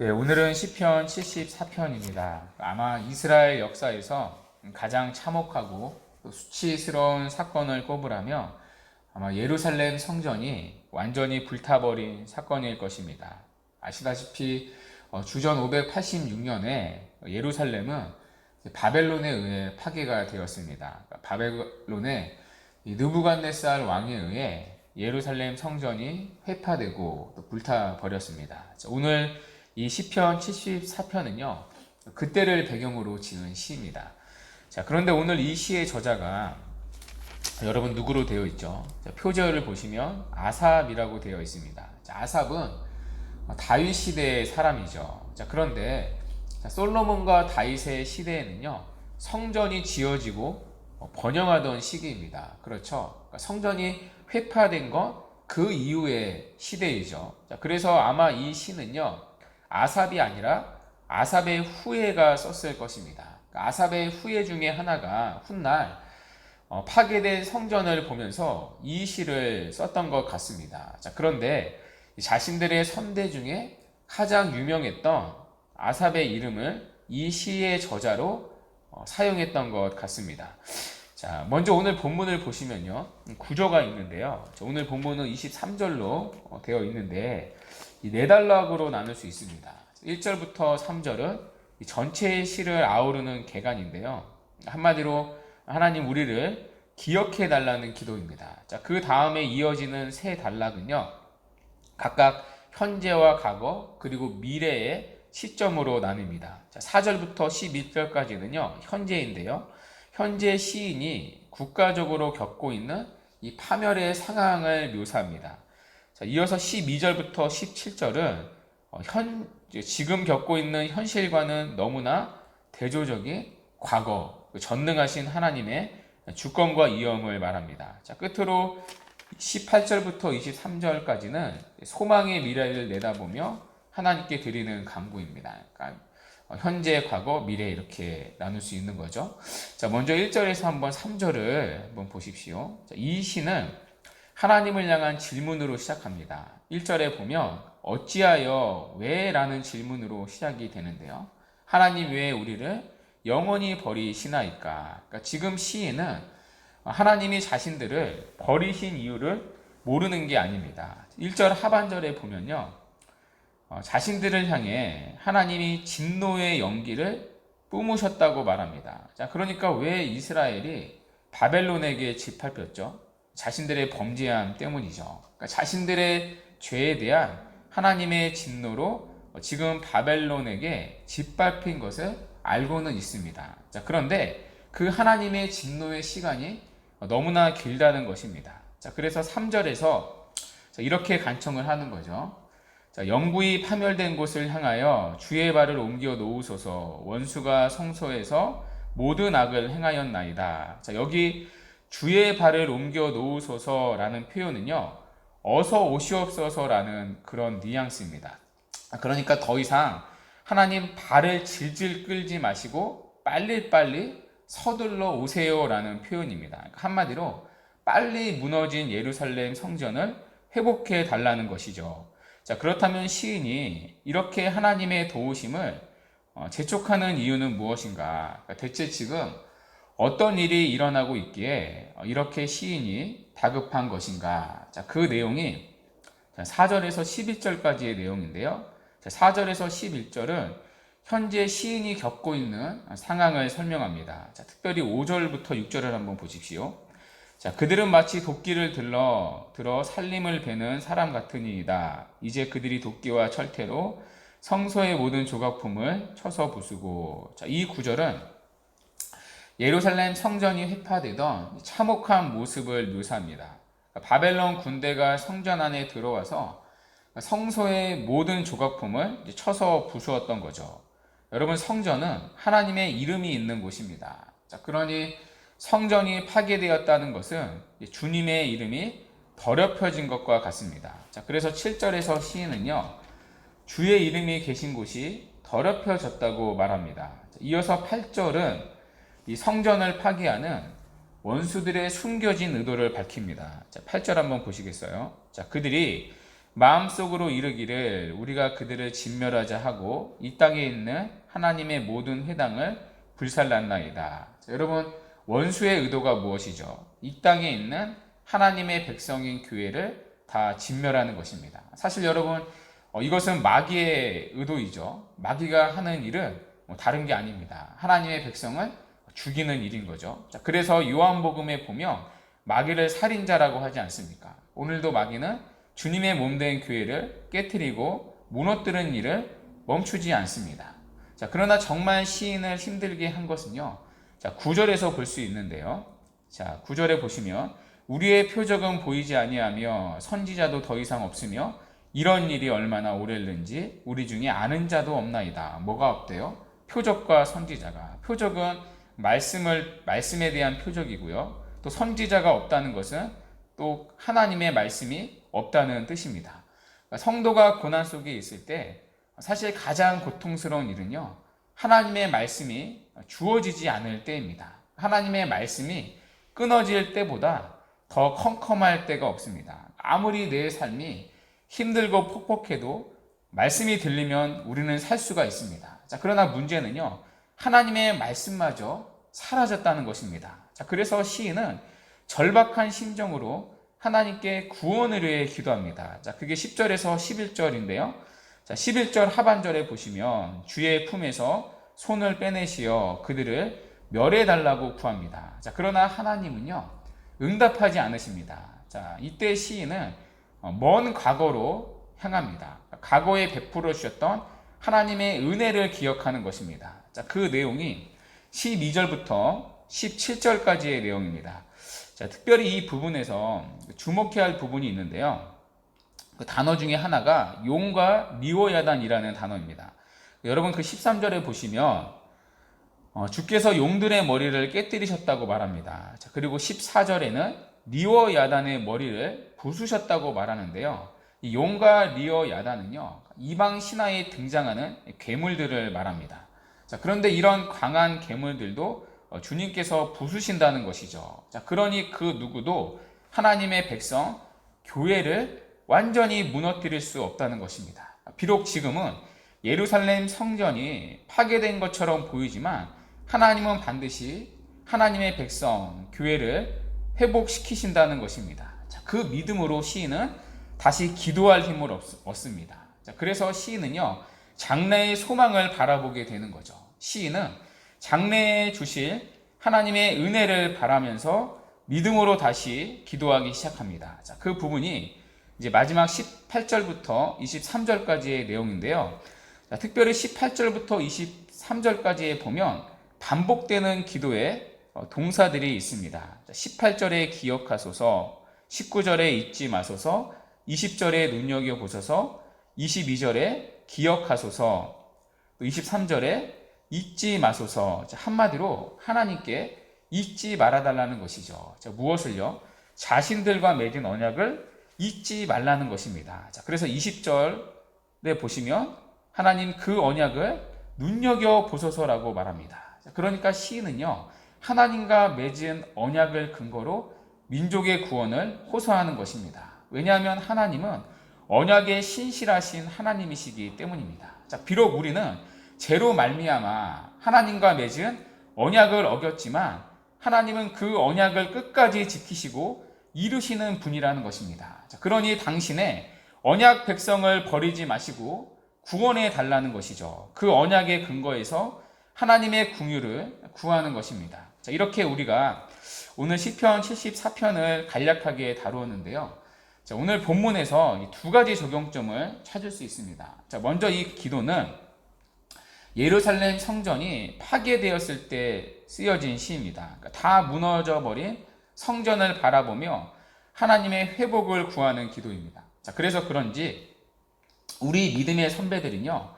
네, 오늘은 시편 74편입니다. 아마 이스라엘 역사에서 가장 참혹하고 또 수치스러운 사건을 꼽으라며 아마 예루살렘 성전이 완전히 불타버린 사건일 것입니다. 아시다시피 어, 주전 586년에 예루살렘은 바벨론에 의해 파괴가 되었습니다. 그러니까 바벨론의 이 느부갓네살 왕에 의해 예루살렘 성전이 회파되고 또 불타버렸습니다. 자, 오늘 이 시편 74편은요. 그때를 배경으로 지은 시입니다. 자, 그런데 오늘 이 시의 저자가 여러분 누구로 되어 있죠? 자, 표절을 보시면 아삽이라고 되어 있습니다. 자, 아삽은 다윗 시대의 사람이죠. 자, 그런데 자, 솔로몬과 다윗의 시대에는요. 성전이 지어지고 번영하던 시기입니다. 그렇죠? 그러니까 성전이 회파된 것그 이후의 시대이죠. 자, 그래서 아마 이 시는요. 아삽이 아니라 아삽의 후예가 썼을 것입니다. 그러니까 아삽의 후예 중에 하나가 훗날 어, 파괴된 성전을 보면서 이 시를 썼던 것 같습니다. 자, 그런데 자신들의 선대 중에 가장 유명했던 아삽의 이름을 이 시의 저자로 어, 사용했던 것 같습니다. 자, 먼저 오늘 본문을 보시면요. 구조가 있는데요. 오늘 본문은 23절로 어, 되어 있는데 네 단락으로 나눌 수 있습니다. 1절부터 3절은 전체의 시를 아우르는 개간인데요. 한마디로 하나님 우리를 기억해 달라는 기도입니다. 자, 그 다음에 이어지는 세 단락은요. 각각 현재와 과거 그리고 미래의 시점으로 나뉩니다. 자, 4절부터 11절까지는요. 현재인데요. 현재 시인이 국가적으로 겪고 있는 이 파멸의 상황을 묘사합니다. 자, 이어서 12절부터 17절은 어, 현, 지금 겪고 있는 현실과는 너무나 대조적인 과거, 그 전능하신 하나님의 주권과 이엄을 말합니다. 자, 끝으로 18절부터 23절까지는 소망의 미래를 내다보며 하나님께 드리는 간구입니다. 그러니까 현재, 과거, 미래 이렇게 나눌 수 있는 거죠. 자, 먼저 1절에서 한번 3절을 한번 보십시오. 자, 이 시는 하나님을 향한 질문으로 시작합니다. 1절에 보면 어찌하여 왜? 라는 질문으로 시작이 되는데요. 하나님 왜 우리를 영원히 버리시나이까? 그러니까 지금 시인은 하나님이 자신들을 버리신 이유를 모르는 게 아닙니다. 1절 하반절에 보면요. 어, 자신들을 향해 하나님이 진노의 연기를 뿜으셨다고 말합니다. 자, 그러니까 왜 이스라엘이 바벨론에게 짓밟혔죠? 자신들의 범죄함 때문이죠. 그러니까 자신들의 죄에 대한 하나님의 진노로 지금 바벨론에게 짓밟힌 것을 알고는 있습니다. 자, 그런데 그 하나님의 진노의 시간이 너무나 길다는 것입니다. 자, 그래서 3절에서 이렇게 간청을 하는 거죠. 자, 영구히 파멸된 곳을 향하여 주의 발을 옮겨 놓으소서 원수가 성소에서 모든 악을 행하였나이다. 자, 여기 주의 발을 옮겨 놓으소서라는 표현은요. 어서 오시옵소서라는 그런 뉘앙스입니다. 그러니까 더 이상 하나님 발을 질질 끌지 마시고 빨리빨리 서둘러 오세요라는 표현입니다. 그러니까 한마디로 빨리 무너진 예루살렘 성전을 회복해 달라는 것이죠. 자, 그렇다면 시인이 이렇게 하나님의 도우심을 어, 재촉하는 이유는 무엇인가? 그러니까 대체 지금 어떤 일이 일어나고 있기에 어, 이렇게 시인이 다급한 것인가? 자, 그 내용이 4절에서 11절까지의 내용인데요. 4절에서 11절은 현재 시인이 겪고 있는 상황을 설명합니다. 자, 특별히 5절부터 6절을 한번 보십시오. 자, 그들은 마치 도끼를 들러 들어 살림을 베는 사람 같으니이다. 이제 그들이 도끼와 철퇴로 성소의 모든 조각품을 쳐서 부수고. 자, 이 구절은 예루살렘 성전이 회파되던 참혹한 모습을 묘사합니다. 바벨론 군대가 성전 안에 들어와서 성소의 모든 조각품을 쳐서 부수었던 거죠. 여러분 성전은 하나님의 이름이 있는 곳입니다. 자, 그러니 성전이 파괴되었다는 것은 주님의 이름이 더럽혀진 것과 같습니다. 자, 그래서 7절에서 시인은요, 주의 이름이 계신 곳이 더럽혀졌다고 말합니다. 이어서 8절은 이 성전을 파괴하는 원수들의 숨겨진 의도를 밝힙니다. 자, 8절 한번 보시겠어요? 자, 그들이 마음속으로 이르기를 우리가 그들을 진멸하자 하고 이 땅에 있는 하나님의 모든 회당을 불살랐나이다. 자, 여러분 원수의 의도가 무엇이죠? 이 땅에 있는 하나님의 백성인 교회를 다 진멸하는 것입니다. 사실 여러분 어, 이것은 마귀의 의도이죠. 마귀가 하는 일은 뭐 다른 게 아닙니다. 하나님의 백성을 죽이는 일인 거죠. 자, 그래서 요한복음에 보면 마귀를 살인자라고 하지 않습니까? 오늘도 마귀는 주님의 몸 된 교회를 깨뜨리고 무너뜨리는 일을 멈추지 않습니다. 자, 그러나 정말 시인을 힘들게 한 것은요. 자, 9절에서 볼 수 있는데요. 자, 9절에 보시면 우리의 표적은 보이지 아니하며 선지자도 더 이상 없으며 이런 일이 얼마나 오래는지 우리 중에 아는 자도 없나이다. 뭐가 없대요? 표적과 선지자가. 표적은 말씀을 말씀에 대한 표적이고요. 또 선지자가 없다는 것은 또 하나님의 말씀이 없다는 뜻입니다. 그러니까 성도가 고난 속에 있을 때 사실 가장 고통스러운 일은요. 하나님의 말씀이 주어지지 않을 때입니다. 하나님의 말씀이 끊어질 때보다 더 컴컴할 때가 없습니다. 아무리 내 삶이 힘들고 퍽퍽해도 말씀이 들리면 우리는 살 수가 있습니다. 자, 그러나 문제는요. 하나님의 말씀마저 사라졌다는 것입니다. 자, 그래서 시인은 절박한 심정으로 하나님께 구원을 위해 기도합니다. 자, 그게 10절에서 11절인데요. 자, 11절 하반절에 보시면 주의 품에서 손을 빼내시어 그들을 멸해 달라고 구합니다. 자, 그러나 하나님은요. 응답하지 않으십니다. 자, 이때 시인은 어, 먼 과거로 향합니다. 과거에 베풀어 주셨던 하나님의 은혜를 기억하는 것입니다. 자, 그 내용이 12절부터 17절까지의 내용입니다. 자, 특별히 이 부분에서 주목해야 할 부분이 있는데요. 그 단어 중에 하나가 용과 리오야단이라는 단어입니다. 여러분 그 13절에 보시면 어, 주께서 용들의 머리를 깨뜨리셨다고 말합니다. 자, 그리고 14절에는 리오 야단의 머리를 부수셨다고 말하는데요. 이 용과 리오 야단은요, 이방 신화에 등장하는 괴물들을 말합니다. 자, 그런데 이런 강한 괴물들도 어, 주님께서 부수신다는 것이죠. 자, 그러니 그 누구도 하나님의 백성, 교회를 완전히 무너뜨릴 수 없다는 것입니다. 비록 지금은 예루살렘 성전이 파괴된 것처럼 보이지만 하나님은 반드시 하나님의 백성, 교회를 회복시키신다는 것입니다. 자, 그 믿음으로 시인은 다시 기도할 힘을 얻습니다. 자, 그래서 시인은요, 장래의 소망을 바라보게 되는 거죠. 시인은 장래에 주실 하나님의 은혜를 바라면서 믿음으로 다시 기도하기 시작합니다. 자, 그 부분이 이제 마지막 18절부터 23절까지의 내용인데요. 자, 특별히 18절부터 23절까지에 보면 반복되는 기도의 어, 동사들이 있습니다. 18절에 기억하소서, 19절에 잊지 마소서, 20절에 눈여겨보소서, 22절에 기억하소서, 23절에 잊지 마소서. 한마디로 하나님께 잊지 말아달라는 것이죠. 자, 무엇을요? 자신들과 맺은 언약을 잊지 말라는 것입니다. 자, 그래서 20절에 보시면 하나님 그 언약을 눈여겨 보소서라고 말합니다. 자, 그러니까 시인은요, 하나님과 맺은 언약을 근거로 민족의 구원을 호소하는 것입니다. 왜냐하면 하나님은 언약의 신실하신 하나님이시기 때문입니다. 자, 비록 우리는 죄로 말미암아 하나님과 맺은 언약을 어겼지만 하나님은 그 언약을 끝까지 지키시고 이루시는 분이라는 것입니다. 자, 그러니 당신의 언약 백성을 버리지 마시고 구원해 달라는 것이죠. 그 언약의 근거에서 하나님의 궁유를 구하는 것입니다. 자, 이렇게 우리가 오늘 시편 74편을 간략하게 다루었는데요. 자, 오늘 본문에서 두 가지 적용점을 찾을 수 있습니다. 자, 먼저 이 기도는 예루살렘 성전이 파괴되었을 때 쓰여진 시입니다. 그러니까 다 무너져 버린 성전을 바라보며 하나님의 회복을 구하는 기도입니다. 자, 그래서 그런지 우리 믿음의 선배들은요,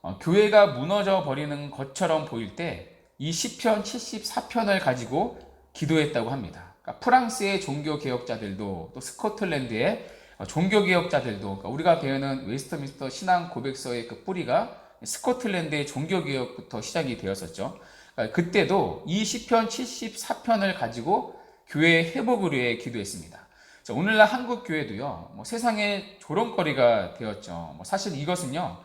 어, 교회가 무너져 버리는 것처럼 보일 때 이 시편 74편을 가지고 기도했다고 합니다. 그러니까 프랑스의 종교 개혁자들도 또 스코틀랜드의 종교 개혁자들도 그러니까 우리가 배우는 웨스터민스터 신앙 고백서의 그 뿌리가 스코틀랜드의 종교 개혁부터 시작이 되었었죠. 그러니까 그때도 이 시편 74편을 가지고 교회 회복을 위해 기도했습니다. 자, 오늘날 한국 교회도요, 뭐 세상의 조롱거리가 되었죠. 뭐 사실 이것은요,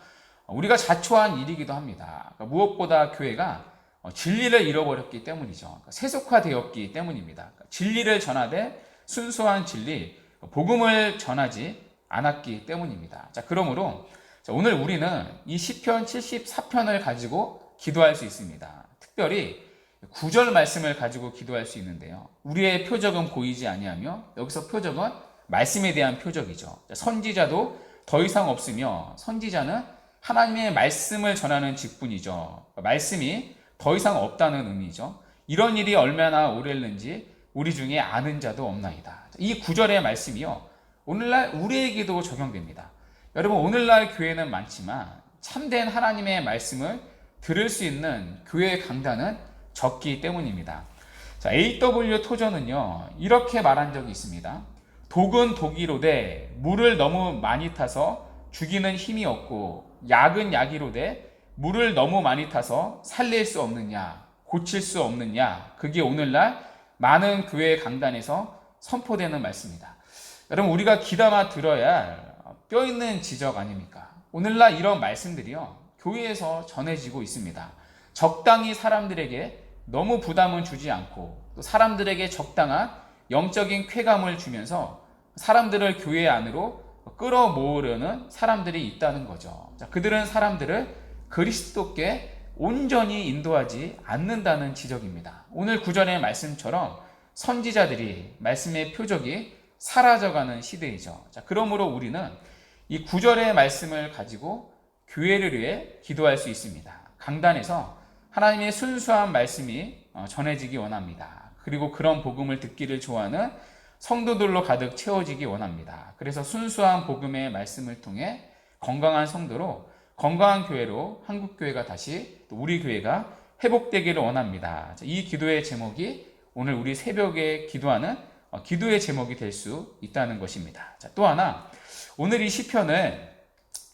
우리가 자초한 일이기도 합니다. 그러니까 무엇보다 교회가 어, 진리를 잃어버렸기 때문이죠. 그러니까 세속화되었기 때문입니다. 그러니까 진리를 전하되 순수한 진리, 복음을 전하지 않았기 때문입니다. 자, 그러므로 자, 오늘 우리는 이 시편 74편을 가지고 기도할 수 있습니다. 특별히 구절 말씀을 가지고 기도할 수 있는데요. 우리의 표적은 보이지 아니하며 여기서 표적은 말씀에 대한 표적이죠. 선지자도 더 이상 없으며 선지자는 하나님의 말씀을 전하는 직분이죠. 말씀이 더 이상 없다는 의미죠. 이런 일이 얼마나 오랬는지 우리 중에 아는 자도 없나이다. 이 구절의 말씀이요. 오늘날 우리에게도 적용됩니다. 여러분, 오늘날 교회는 많지만 참된 하나님의 말씀을 들을 수 있는 교회 강단은 적기 때문입니다. 자, AW 토저는요, 이렇게 말한 적이 있습니다. 독은 독이로되 물을 너무 많이 타서 죽이는 힘이 없고 약은 약이로되 물을 너무 많이 타서 살릴 수 없느냐, 고칠 수 없느냐, 그게 오늘날 많은 교회 강단에서 선포되는 말씀입니다. 여러분, 우리가 귀담아 들어야 할뼈 있는 지적 아닙니까? 오늘날 이런 말씀들이요, 교회에서 전해지고 있습니다. 적당히 사람들에게 너무 부담을 주지 않고 또 사람들에게 적당한 영적인 쾌감을 주면서 사람들을 교회 안으로 끌어모으려는 사람들이 있다는 거죠. 자, 그들은 사람들을 그리스도께 온전히 인도하지 않는다는 지적입니다. 오늘 구절의 말씀처럼 선지자들이 말씀의 표적이 사라져가는 시대이죠. 자, 그러므로 우리는 이 구절의 말씀을 가지고 교회를 위해 기도할 수 있습니다. 강단에서 하나님의 순수한 말씀이 어, 전해지기 원합니다. 그리고 그런 복음을 듣기를 좋아하는 성도들로 가득 채워지기 원합니다. 그래서 순수한 복음의 말씀을 통해 건강한 성도로 건강한 교회로 한국 교회가 다시 또 우리 교회가 회복되기를 원합니다. 이 기도의 제목이 오늘 우리 새벽에 기도하는 어, 기도의 제목이 될 수 있다는 것입니다. 또 하나 오늘 이 시편을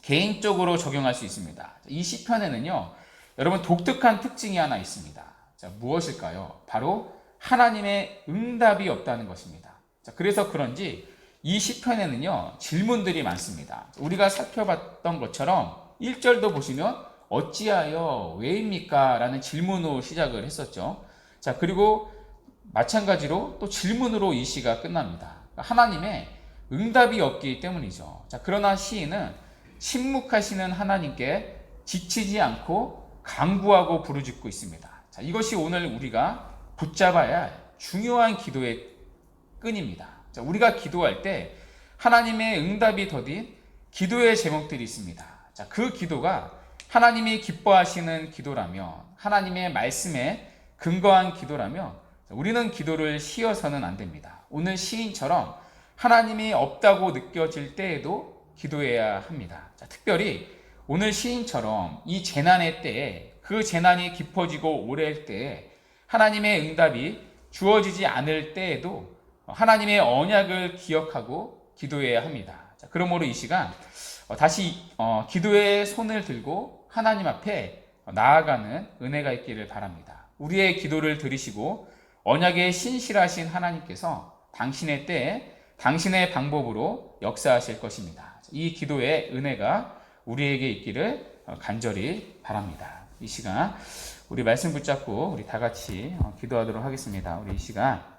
개인적으로 적용할 수 있습니다. 이 시편에는요, 여러분 독특한 특징이 하나 있습니다. 자, 무엇일까요? 바로 하나님의 응답이 없다는 것입니다. 자, 그래서 그런지 이 시편에는요, 질문들이 많습니다. 우리가 살펴봤던 것처럼 1절도 보시면 어찌하여 왜입니까? 라는 질문으로 시작을 했었죠. 자, 그리고 마찬가지로 또 질문으로 이 시가 끝납니다. 하나님의 응답이 없기 때문이죠. 자, 그러나 시인은 침묵하시는 하나님께 지치지 않고 강구하고 부르짖고 있습니다. 자, 이것이 오늘 우리가 붙잡아야 할 중요한 기도의 끈입니다. 자, 우리가 기도할 때 하나님의 응답이 더딘 기도의 제목들이 있습니다. 자, 그 기도가 하나님이 기뻐하시는 기도라면 하나님의 말씀에 근거한 기도라면 우리는 기도를 쉬어서는 안 됩니다. 오늘 시인처럼 하나님이 없다고 느껴질 때에도 기도해야 합니다. 자, 특별히 오늘 시인처럼 이 재난의 때에 그 재난이 깊어지고 오래일 때에 하나님의 응답이 주어지지 않을 때에도 하나님의 언약을 기억하고 기도해야 합니다. 자, 그러므로 이 시간 어, 다시 어, 기도의 손을 들고 하나님 앞에 나아가는 은혜가 있기를 바랍니다. 우리의 기도를 들으시고 언약에 신실하신 하나님께서 당신의 때에 당신의 방법으로 역사하실 것입니다. 이 기도의 은혜가 우리에게 있기를 어, 간절히 바랍니다. 이 시간 우리 말씀 붙잡고 우리 다 같이 어, 기도하도록 하겠습니다. 우리 이 시간